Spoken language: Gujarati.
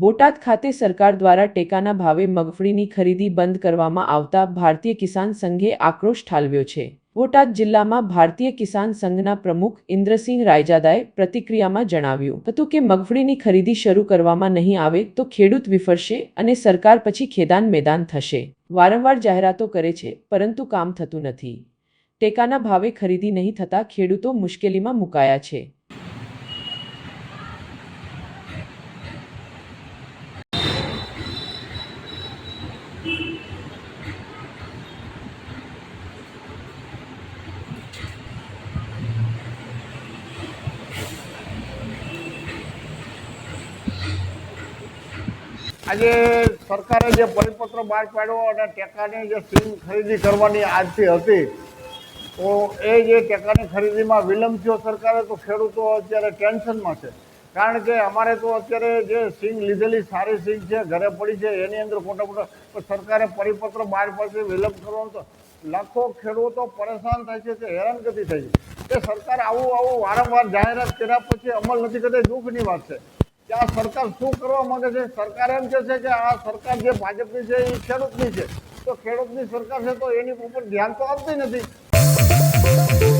બોટાદ ખાતે સરકાર દ્વારા ટેકાના ભાવે મગફળીની ખરીદી બંધ કરવામાં આવતા ભારતીય કિસાન સંઘે આક્રોશ ઠાલવ્યો છે. બોટાદ જિલ્લામાં ભારતીય કિસાન સંઘના પ્રમુખ ઇન્દ્રસિંહ રાયજાદાએ પ્રતિક્રિયામાં જણાવ્યું હતું કે મગફળીની ખરીદી શરૂ કરવામાં નહીં આવે તો ખેડૂત વિફરશે અને સરકાર પછી ખેદાન મેદાન થશે. વારંવાર જાહેરાતો કરે છે, પરંતુ કામ થતું નથી. ટેકાના ભાવે ખરીદી નહીં થતાં ખેડૂતો મુશ્કેલીમાં મુકાયા છે. આજે સરકારે જે પરિપત્ર બહાર પાડ્યો અને ટેકાની જે સીમ ખરીદી કરવાની આજથી હતી, તો એ જે ટેકાની ખરીદીમાં વિલંબ થયો સરકારે, તો ખેડૂતો અત્યારે ટેન્શનમાં છે. કારણ કે અમારે તો અત્યારે જે સિંગ લીધેલી સારી સિંગ છે, ઘરે પડી છે, એની અંદર ખોટા તો સરકારે પરિપત્ર બહાર પાડશે, વિલંબ કરવાનો તો લાખો ખેડૂતો પરેશાન થાય છે તે હેરાનગતિ થાય છે. સરકાર આવું આવું વારંવાર જાહેરાત કર્યા પછી અમલ નથી કરતી દુઃખની વાત છે. કે આ સરકાર શું કરવા માંગે છે? સરકાર એમ કે છે કે આ સરકાર જે ભાજપની છે એ ખેડૂતની છે. તો ખેડૂતની સરકાર છે તો એની ઉપર ધ્યાન તો આપતી નથી.